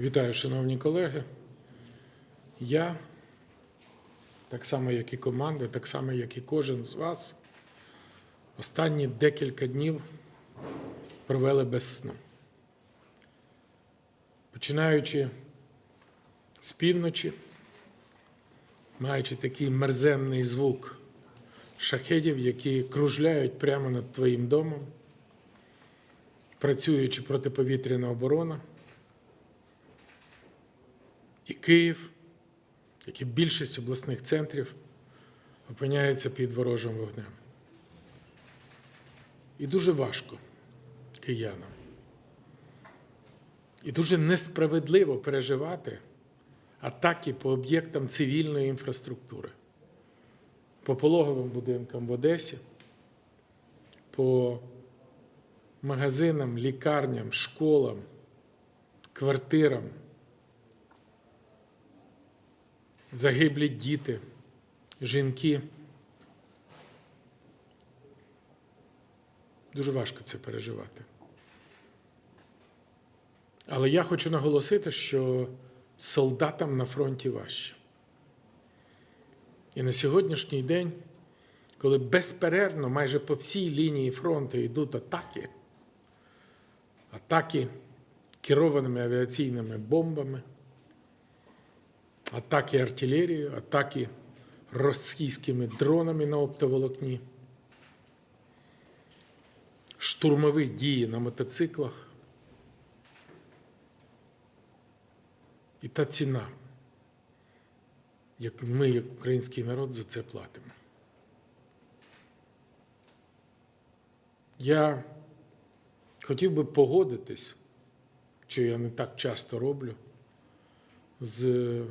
Вітаю, шановні колеги. Я, так само, як і команда, так само, як і кожен з вас, останні декілька днів провели без сну. Починаючи з півночі, маючи такий мерзенний звук шахедів, які кружляють прямо над твоїм домом, працюючи протиповітряна оборона, і Київ, як і більшість обласних центрів, опиняється під ворожим вогнем. І дуже важко киянам. І дуже несправедливо переживати атаки по об'єктам цивільної інфраструктури, по пологовим будинкам в Одесі, по магазинам, лікарням, школам, квартирам, загиблі діти, жінки. Дуже важко це переживати. Але я хочу наголосити, що солдатам на фронті важче. І на сьогоднішній день, коли безперервно майже по всій лінії фронту йдуть атаки, атаки керованими авіаційними бомбами, атаки артилерією, атаки російськими дронами на оптоволокні, штурмові дії на мотоциклах. І та ціна, як ми, як український народ, за це платимо. Я хотів би погодитись, що я не так часто роблю, з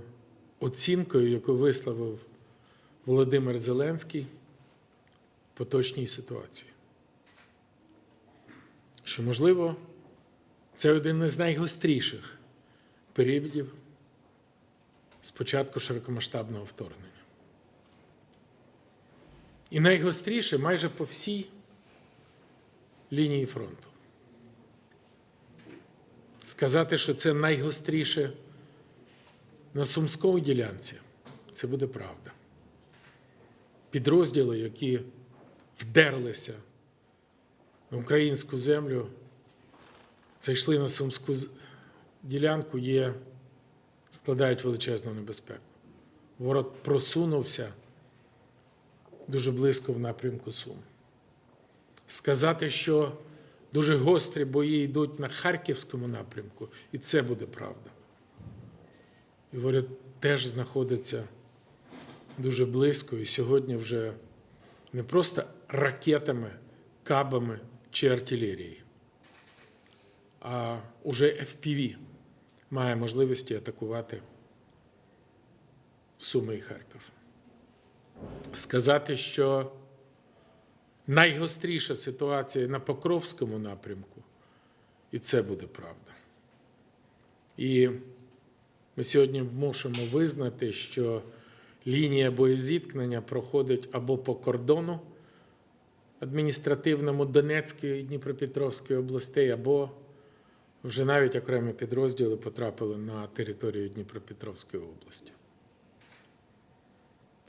оцінкою, яку висловив Володимир Зеленський поточній ситуації. Що, можливо, це один із найгостріших періодів з початку широкомасштабного вторгнення. І найгостріше майже по всій лінії фронту. Сказати, що це найгостріше на Сумському ділянці, це буде правда. Підрозділи, які вдерлися на українську землю, зайшли на Сумську ділянку, є, складають величезну небезпеку. Ворог просунувся дуже близько в напрямку Сум. Сказати, що дуже гострі бої йдуть на Харківському напрямку, і це буде правда. І ворог теж знаходиться дуже близько, і сьогодні вже не просто ракетами, кабами чи артилерією, а уже FPV має можливості атакувати Суми і Харків. Сказати, що найгостріша ситуація на Покровському напрямку, і це буде правда. І ми сьогодні мусимо визнати, що лінія боєзіткнення проходить або по кордону адміністративному Донецької і Дніпропетровської областей, або вже навіть окремі підрозділи потрапили на територію Дніпропетровської області.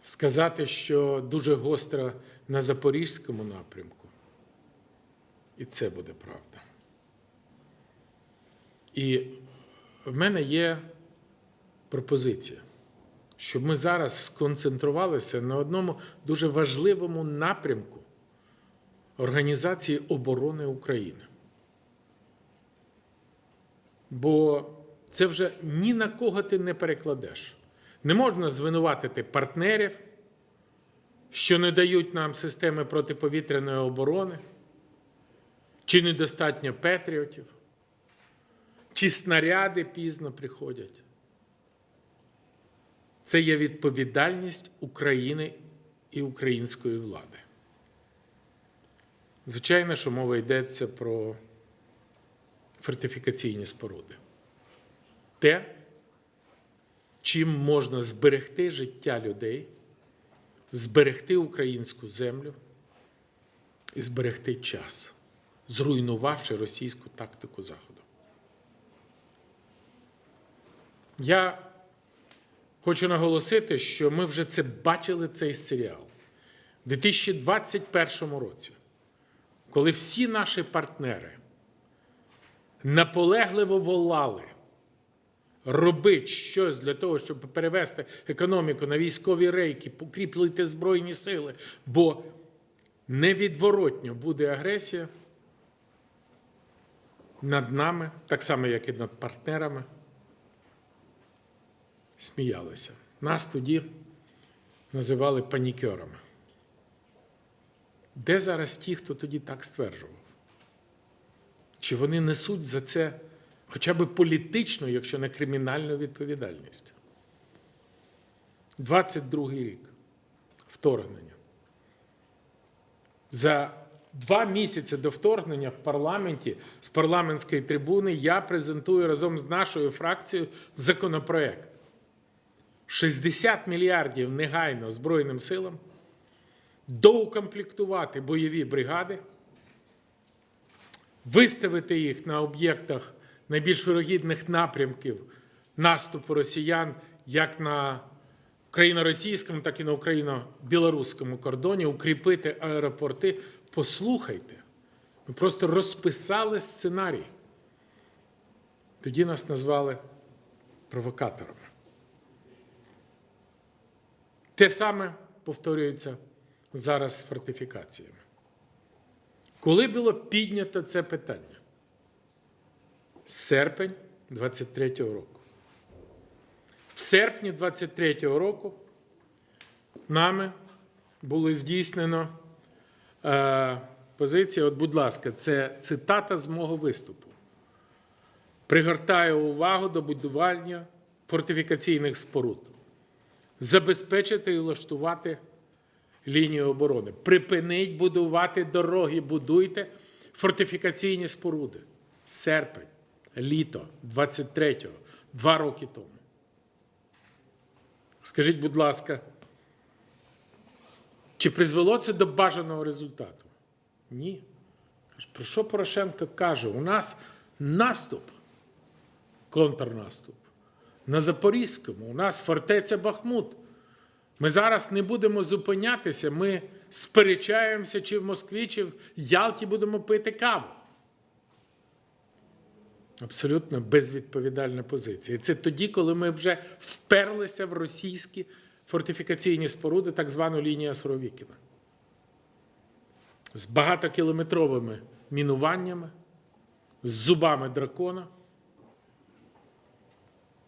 Сказати, що дуже гостро на Запорізькому напрямку, і це буде правда. І в мене є пропозиція, щоб ми зараз сконцентрувалися на одному дуже важливому напрямку Організації оборони України. Бо це вже ні на кого ти не перекладеш. Не можна звинуватити партнерів, що не дають нам системи протиповітряної оборони, чи недостатньо патріотів, чи снаряди пізно приходять. Це є відповідальність України і української влади. Звичайно, що мова йдеться про фортифікаційні споруди. Те, чим можна зберегти життя людей, зберегти українську землю і зберегти час, зруйнувавши російську тактику Заходу. Я хочу наголосити, що ми вже це бачили цей серіал у 2021 році, коли всі наші партнери наполегливо волали робити щось для того, щоб перевести економіку на військові рейки, покріплити Збройні сили, бо невідворотньо буде агресія над нами, так само, як і над партнерами. Сміялися. Нас тоді називали панікерами. Де зараз ті, хто тоді так стверджував? Чи вони несуть за це хоча б політичну, якщо не кримінальну відповідальність? 22 й рік вторгнення. За два місяці до вторгнення в парламенті з парламентської трибуни я презентую разом з нашою фракцією законопроект. 60 мільярдів негайно Збройним силам, доукомплектувати бойові бригади, виставити їх на об'єктах найбільш вирогідних напрямків наступу росіян як на україно-російському, так і на україно-білоруському кордоні, укріпити аеропорти. Послухайте, ми просто розписали сценарій. Тоді нас назвали провокаторами. Те саме повторюється зараз з фортифікаціями. Коли було піднято це питання? Серпень 23-го року. В серпні 23-го року нами було здійснено е, позиція. От, будь ласка, це цитата з мого виступу. Пригортаю увагу до будування фортифікаційних споруд забезпечити і влаштувати лінію оборони. Припинить будувати дороги, будуйте фортифікаційні споруди. Серпень, літо 23-го, два роки тому. Скажіть, будь ласка, чи призвело це до бажаного результату? Ні. Про що Порошенко каже? У нас наступ, контрнаступ. На Запорізькому у нас фортеця Бахмут. Ми зараз не будемо зупинятися, ми сперечаємося, чи в Москві, чи в Ялті будемо пити каву. Абсолютно безвідповідальна позиція. І це тоді, коли ми вже вперлися в російські фортифікаційні споруди, так звану лінію Суровікіна. З багатокілометровими мінуваннями, з зубами дракона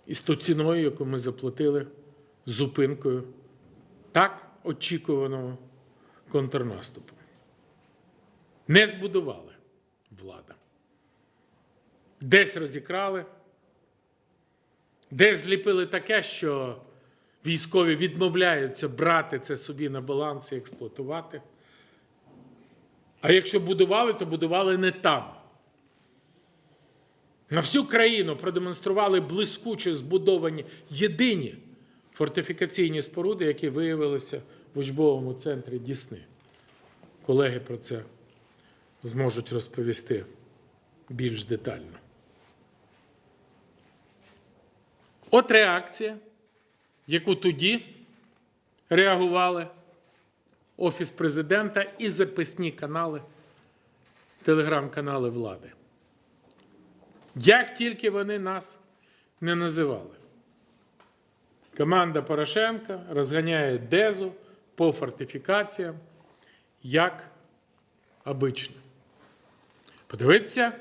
і з ту ціною, яку ми заплатили зупинкою так очікуваного контрнаступу. Не збудували влада. Десь розікрали, десь зліпили таке, що військові відмовляються брати це собі на баланс і експлуатувати. А якщо будували, то будували не там. На всю країну продемонстрували блискуче збудовані єдині фортифікаційні споруди, які виявилися в учбовому центрі Дісни. Колеги про це зможуть розповісти більш детально. От реакція, яку тоді реагували Офіс президента і записні канали, телеграм-канали влади. Як тільки вони нас не називали. Команда Порошенка розганяє дезу по фортифікаціям, як обично. Подивіться,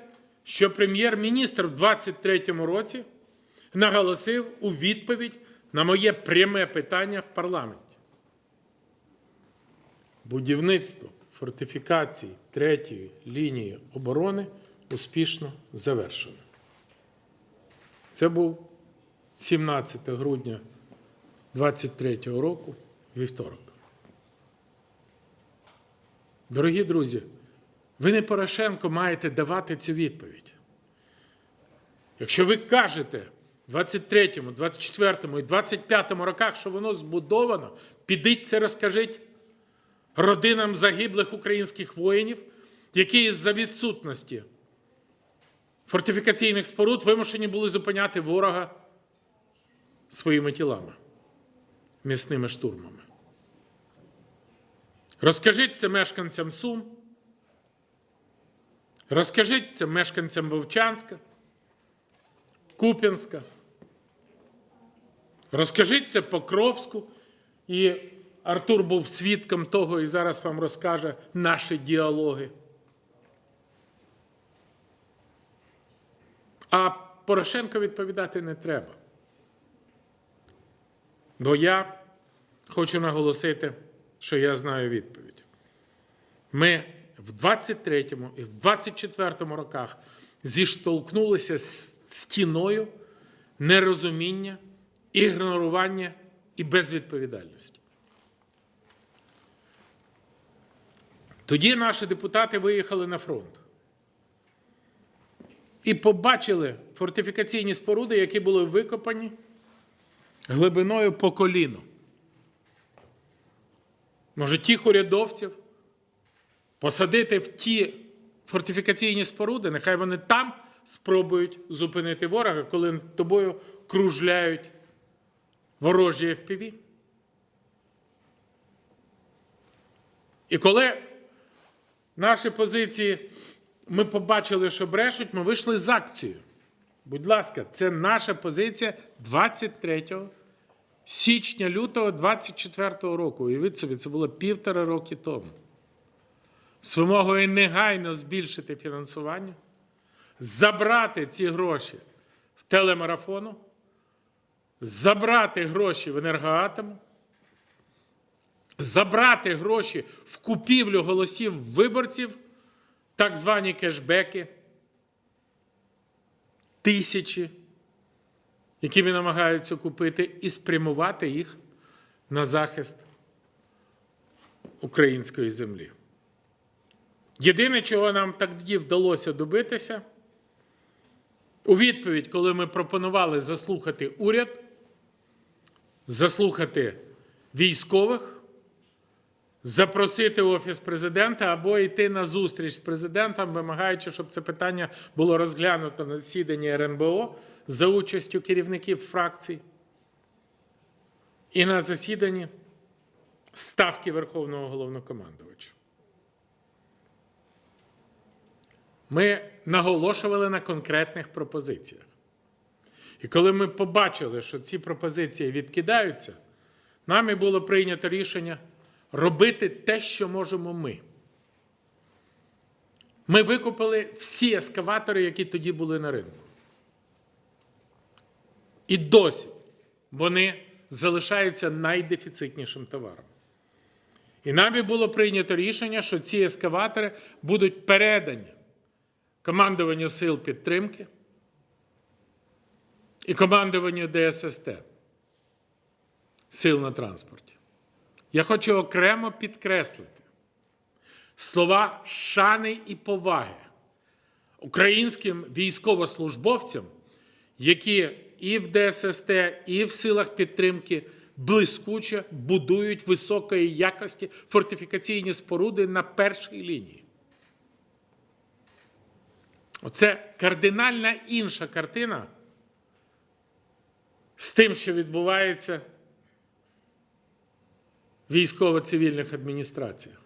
що прем'єр-міністр в 23-му році наголосив у відповідь на моє пряме питання в парламенті. Будівництво фортифікацій третьої лінії оборони успішно завершено. Це був 17 грудня 23 року, вівторок. Дорогі друзі, ви не Порошенко маєте давати цю відповідь. Якщо ви кажете в 23, 24 і 25 роках, що воно збудовано, підіть це розкажіть родинам загиблих українських воїнів, які із-за відсутності фортифікаційних споруд вимушені були зупиняти ворога своїми тілами, місними штурмами. Розкажіть це мешканцям Сум, розкажіть це мешканцям Вовчанська, Куп'янська. Розкажіть це Покровську. І Артур був свідком того і зараз вам розкаже наші діалоги. А Порошенко відповідати не треба. Бо я хочу наголосити, що я знаю відповідь. Ми в 23-му і в 24-му роках зіштовхнулися з стіною нерозуміння, ігнорування і безвідповідальності. Тоді наші депутати виїхали на фронт і побачили фортифікаційні споруди, які були викопані глибиною по коліно. Може, тих урядовців посадити в ті фортифікаційні споруди, нехай вони там спробують зупинити ворога, коли над тобою кружляють ворожі FPV. І коли наші позиції ми побачили, що брешуть, ми вийшли з акцією. Будь ласка, це наша позиція 23 січня лютого 24 року. Уявіть собі, це було півтора роки тому. З вимогою негайно збільшити фінансування, забрати ці гроші в телемарафону, забрати гроші в енергоатому, забрати гроші в купівлю голосів виборців, так звані кешбеки, тисячі, якими намагаються купити, і спрямувати їх на захист української землі. Єдине, чого нам тоді вдалося добитися, у відповідь, коли ми пропонували заслухати уряд, заслухати військових, запросити Офіс президента або йти на зустріч з президентом, вимагаючи, щоб це питання було розглянуто на засіданні РНБО за участю керівників фракцій і на засіданні Ставки Верховного головнокомандувача. Ми наголошували на конкретних пропозиціях. І коли ми побачили, що ці пропозиції відкидаються, нами було прийнято рішення робити те, що можемо ми. Ми викупили всі ескаватори, які тоді були на ринку. І досі вони залишаються найдефіцитнішим товаром. І нами було прийнято рішення, що ці ескаватори будуть передані командуванню сил підтримки і командуванню ДССТ сил на транспорті. Я хочу окремо підкреслити слова шани і поваги українським військовослужбовцям, які і в ДССТ, і в силах підтримки блискуче будують високої якості фортифікаційні споруди на першій лінії. Оце кардинальна інша картина з тим, що відбувається військово-цивільних адміністраціях,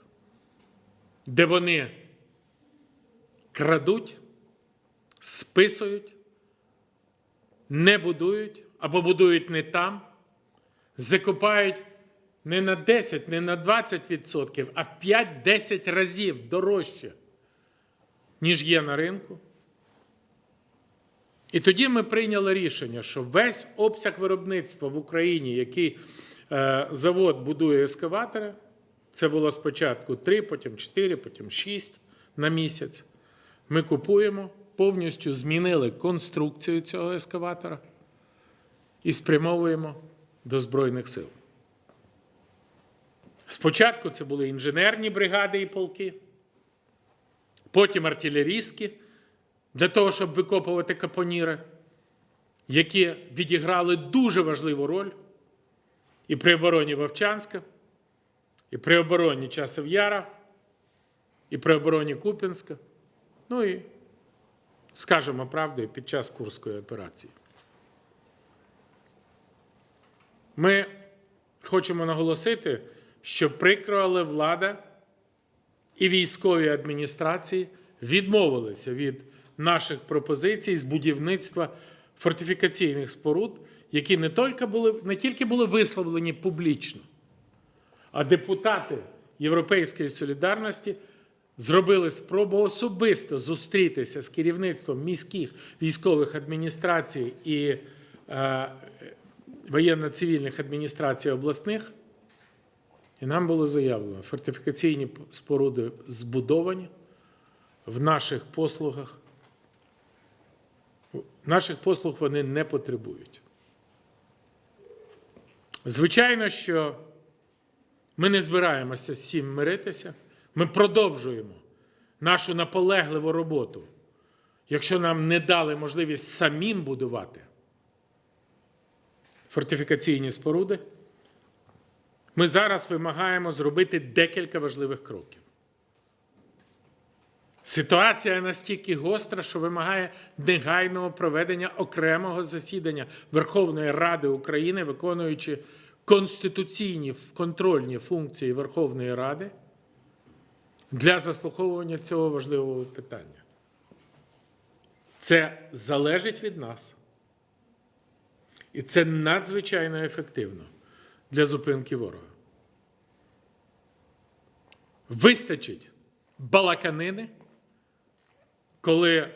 де вони крадуть, списують, не будують або будують не там, закопають не на 10, не на 20%, а в 5-10 разів дорожче, ніж є на ринку. І тоді ми прийняли рішення, що весь обсяг виробництва в Україні, який завод будує ескаватори, це було спочатку 3, потім 4, потім 6 на місяць. Ми купуємо, повністю змінили конструкцію цього ескаватора і спрямовуємо до Збройних сил. Спочатку це були інженерні бригади і полки, потім артилерійські для того, щоб викопувати капоніри, які відіграли дуже важливу роль і при обороні Вовчанська, і при обороні Часов Яра, і при обороні Куп'янська, ну і, скажемо правду, під час Курської операції. Ми хочемо наголосити, що прикро, влада і військові адміністрації відмовилися від наших пропозицій з будівництва фортифікаційних споруд, які не тільки були, не тільки були висловлені публічно, а депутати Європейської солідарності зробили спробу особисто зустрітися з керівництвом міських військових адміністрацій і е, воєнно-цивільних адміністрацій обласних. І нам було заявлено, фортифікаційні споруди збудовані в наших послугах. Наших послуг вони не потребують. Звичайно, що ми не збираємося з цим миритися. Ми продовжуємо нашу наполегливу роботу, якщо нам не дали можливість самим будувати фортифікаційні споруди. Ми зараз вимагаємо зробити декілька важливих кроків. Ситуація настільки гостра, що вимагає негайного проведення окремого засідання Верховної Ради України, виконуючи конституційні контрольні функції Верховної Ради для заслуховування цього важливого питання. Це залежить від нас. І це надзвичайно ефективно для зупинки ворога. Вистачить балаканини, коли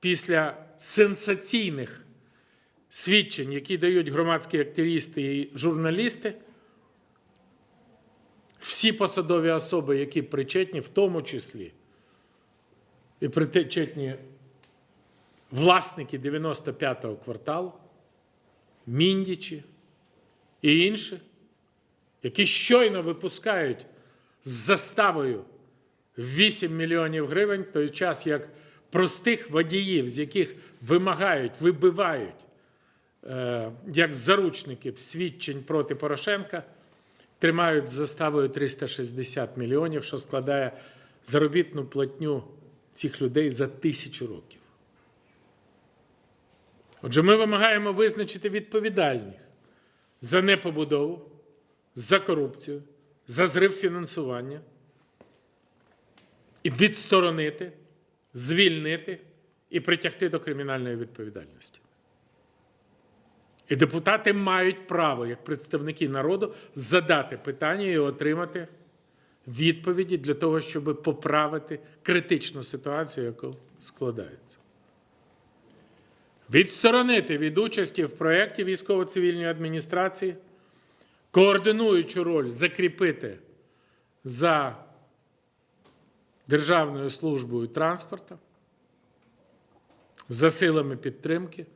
після сенсаційних свідчень, які дають громадські активісти і журналісти, всі посадові особи, які причетні, в тому числі і причетні власники 95-го кварталу, міндічі і інші, які щойно випускають з заставою 8 мільйонів гривень, той час як простих водіїв, з яких вимагають, вибивають е, як заручників свідчень проти Порошенка, тримають з заставою 360 мільйонів, що складає заробітну платню цих людей за тисячу років. Отже, ми вимагаємо визначити відповідальних за непобудову, за корупцію, за зрив фінансування і відсторонити, звільнити і притягти до кримінальної відповідальності. І депутати мають право, як представники народу, задати питання і отримати відповіді для того, щоб поправити критичну ситуацію, яка складається. Відсторонити від участі в проєкті військово-цивільної адміністрації, координуючу роль закріпити за Державною службою транспорту, за силами підтримки.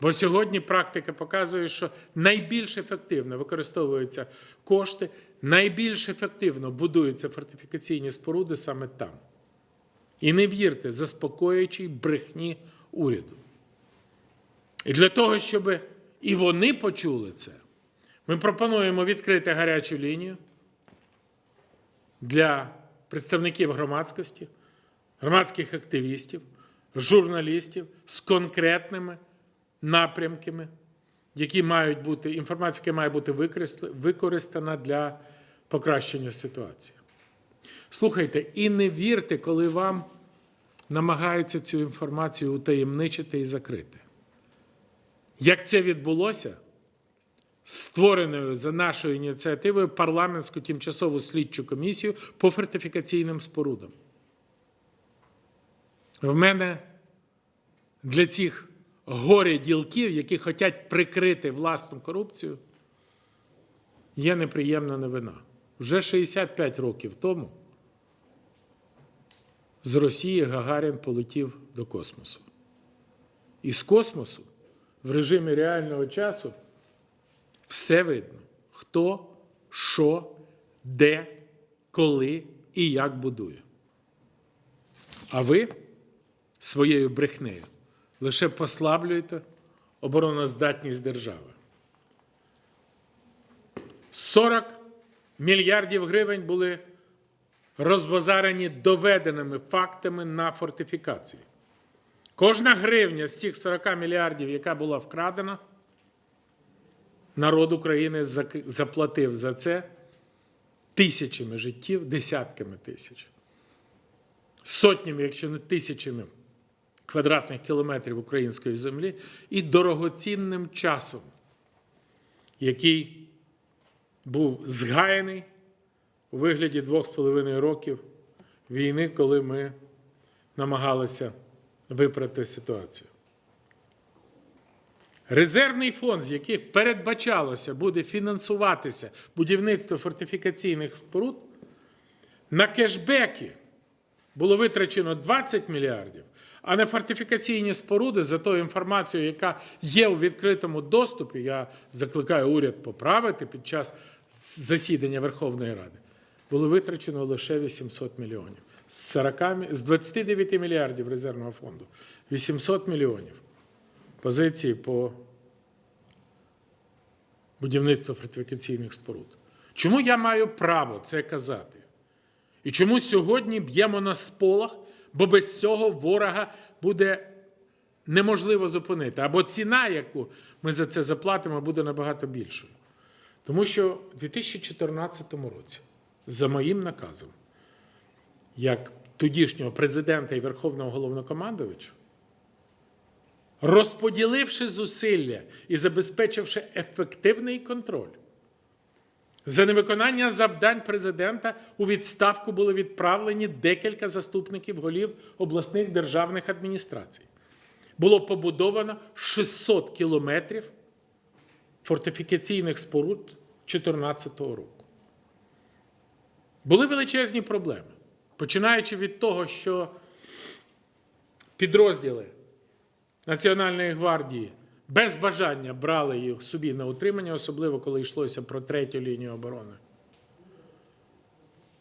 Бо сьогодні практика показує, що найбільш ефективно використовуються кошти, найбільш ефективно будуються фортифікаційні споруди саме там. І не вірте заспокоюючій брехні уряду. І для того, щоб і вони почули це, ми пропонуємо відкрити гарячу лінію для представників громадськості, громадських активістів, журналістів з конкретними напрямками, які мають бути, інформація, яка має бути використана для покращення ситуації. Слухайте, і не вірте, коли вам намагаються цю інформацію утаємничити і закрити. Як це відбулося? Створеною за нашою ініціативою парламентську тимчасову слідчу комісію по фортифікаційним спорудам. В мене для цих горе ділків, які хочуть прикрити власну корупцію, є неприємна новина. Вже 65 років тому з Росії Гагарін полетів до космосу. І з космосу в режимі реального часу все видно, хто, що, де, коли і як будує. А ви своєю брехнею лише послаблюєте обороноздатність держави. 40 мільярдів гривень були розбазарені доведеними фактами на фортифікації. Кожна гривня з цих 40 мільярдів, яка була вкрадена, народ України заплатив за це тисячами життів, десятками тисяч, сотнями, якщо не тисячами квадратних кілометрів української землі і дорогоцінним часом, який був згаяний у вигляді двох з половиною років війни, коли ми намагалися виправити ситуацію. Резервний фонд, з яких передбачалося буде фінансуватися будівництво фортифікаційних споруд, на кешбеки було витрачено 20 мільярдів, а на фортифікаційні споруди за тою інформацією, яка є у відкритому доступі, я закликаю уряд поправити під час засідання Верховної Ради, було витрачено лише 800 мільйонів. З, 40, мі- з 29 мільярдів резервного фонду 800 мільйонів позиції по будівництву фортифікаційних споруд. Чому я маю право це казати? І чому сьогодні б'ємо на сполох, бо без цього ворога буде неможливо зупинити. Або ціна, яку ми за це заплатимо, буде набагато більшою. Тому що в 2014 році, за моїм наказом, як тодішнього президента і Верховного головнокомандувача, розподіливши зусилля і забезпечивши ефективний контроль, за невиконання завдань президента у відставку були відправлені декілька заступників голів обласних державних адміністрацій. Було побудовано 600 кілометрів фортифікаційних споруд 2014 року. Були величезні проблеми, починаючи від того, що підрозділи Національної гвардії без бажання брали їх собі на утримання, особливо коли йшлося про третю лінію оборони.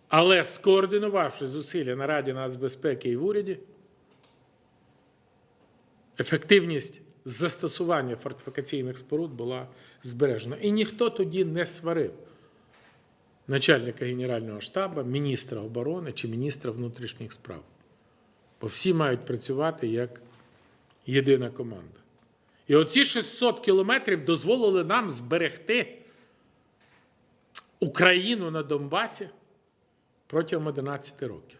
Але скоординувавши зусилля на Раді нацбезпеки і в уряді, ефективність застосування фортифікаційних споруд була збережена. І ніхто тоді не сварив начальника Генерального штабу, міністра оборони чи міністра внутрішніх справ. Бо всі мають працювати як єдина команда. І оці 600 кілометрів дозволили нам зберегти Україну на Донбасі протягом 11 років.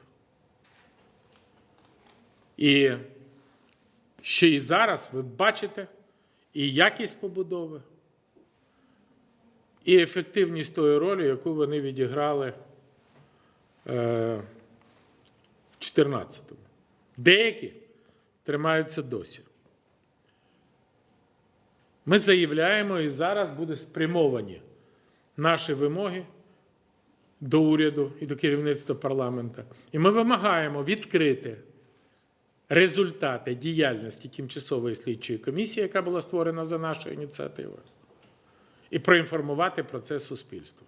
І ще і зараз ви бачите і якість побудови, і ефективність тої ролі, яку вони відіграли е, в 2014-му. Деякі тримаються досі. Ми заявляємо, і зараз буде спрямовані наші вимоги до уряду і до керівництва парламента. І ми вимагаємо відкрити результати діяльності тимчасової слідчої комісії, яка була створена за нашою ініціативою, і проінформувати про це суспільство.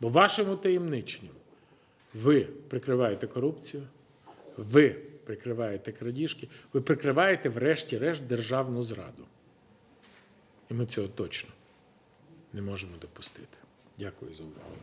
Бо вашим утаємниченням ви прикриваєте корупцію, ви прикриваєте крадіжки, ви прикриваєте, врешті-решт, державну зраду. І ми цього точно не можемо допустити. Дякую за увагу.